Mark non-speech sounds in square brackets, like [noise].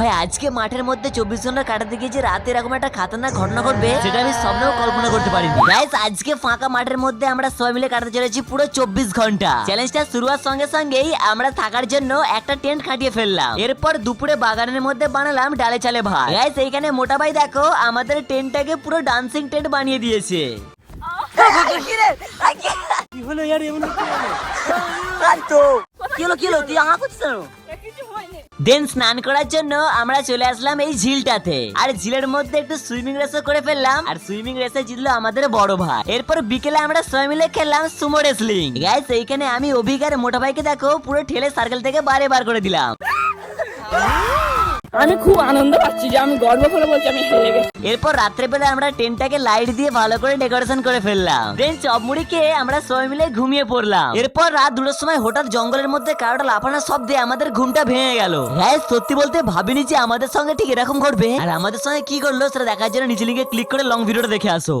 ভাই আজকে মাঠের মধ্যে চব্বিশ ঘণ্টা কাটাতে গিয়ে যে রাতে এরকম একটা খাতারনাক ঘটনা ঘটবে সেটা আমি স্বপ্নেও কল্পনা করতে পারিনি। গাইস আজকে ফাঁকা মাঠের মধ্যে আমরা সবাই মিলে কাটাতে চলেছি পুরো চব্বিশ ঘণ্টা। চ্যালেঞ্জটা শুরু হওয়ার সঙ্গে সঙ্গেই আমরা থাকার জন্য একটা টেন্ট খাটিয়ে ফেললাম। এরপর দুপুরে বাগানের মধ্যে বানালাম ডালে চালে ভাত। গাইস এইখানে মোটা ভাই দেখো আমাদের টেন্টটাকে পুরো ডান্সিং টেন্ট বানিয়ে দিয়েছে। কি হলো? ইয়ার এমন কি হলো কি হলো? তুই করছিস দেন স্নান করার জন্য আমরা চলে আসলাম এই ঝিলটাতে। আর ঝিলের মধ্যে একটু সুইমিং রেসও করে ফেললাম। আর সুইমিং রেসে জিতলো আমাদের বড় ভাই। এরপর বিকেলে আমরা সবাই মিলে খেললাম সুমো রেসলিং গাইস এইখানে আমি অভিকার মোটা ভাইকে দেখো, পুরো ঠেলে সার্কেল থেকে বারে বার করে দিলাম। [laughs] আমি খুব আনন্দ পাচ্ছি যে আমি গর্ব করে বলছি আমি হেরে গেছি। এরপর রাত্রেবেলা আমরা টেন্টটাকে লাইট দিয়ে ভালো করে ডেকোরেশন করে ফেললাম। দেন চপমুড়ি খেয়ে আমরা সবাই মিলে ঘুমিয়ে পড়লাম। এরপর রাত দুটোর সময় হঠাৎ জঙ্গলের মধ্যে কারোটা লাফানোর শব্দে আমাদের ঘুমটা ভেঙে গেল। হ্যাঁ সত্যি বলতে ভাবিনি যে আমাদের সঙ্গে ঠিক এরকম ঘটবে। আর আমাদের সঙ্গে কি করল সেটা দেখার জন্য নিচে লিঙ্কে ক্লিক করে লং ভিডিওটা দেখে আসো।